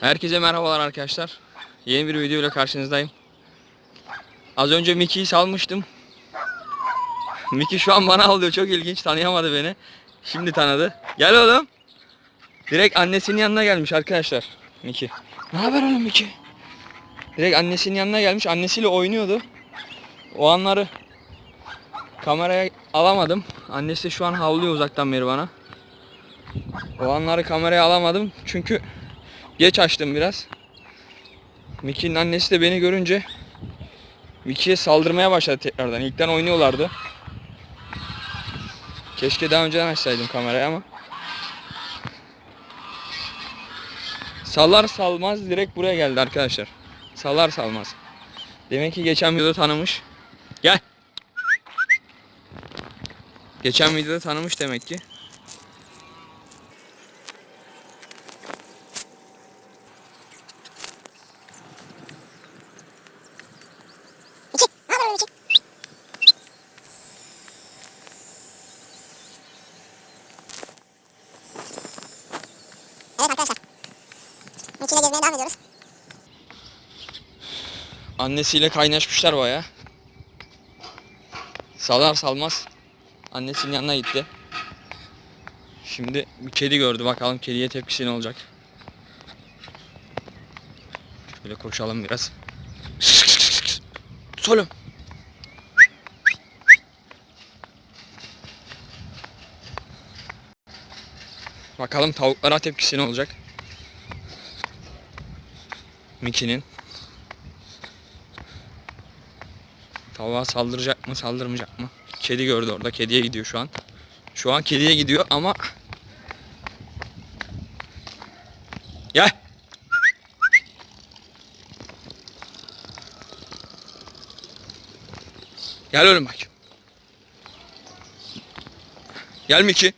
Herkese merhabalar arkadaşlar. Yeni bir video ile karşınızdayım. Az önce Mickey'i salmıştım. Mickey şu an bana alıyor. Çok ilginç. Tanıyamadı beni. Şimdi tanıdı. Gel oğlum. Direkt annesinin yanına gelmiş arkadaşlar. Mickey. Ne haber oğlum Mickey? Direkt annesinin yanına gelmiş. Annesiyle oynuyordu. O anları kameraya alamadım. Annesi şu an havlıyor uzaktan beri bana. O anları kameraya alamadım. Çünkü Geç açtım biraz. Mickey'nin annesi de beni görünce Mickey'ye saldırmaya başladı tekrardan. İlkten oynuyorlardı. Keşke daha önceden açsaydım kamerayı ama. Sallar salmaz direkt buraya geldi arkadaşlar. Sallar salmaz. Demek ki geçen videoda tanımış. Gel. Geçen videoda tanımış demek ki. Evet arkadaşlar. Mickey'le gezmeye devam ediyoruz. Annesiyle kaynaşmışlar baya. Salar salmaz annesinin yanına gitti. Şimdi bir kedi gördü bakalım kediye tepkisi ne olacak. Şöyle koşalım biraz. Solum. Bakalım tavuklara tepkisi ne olacak. Mickey'nin. Tavuğa saldıracak mı saldırmayacak mı? Kedi gördü orada. Kediye gidiyor şu an. Şu an kediye gidiyor ama Gel. Gel oğlum bak. Gel Miki.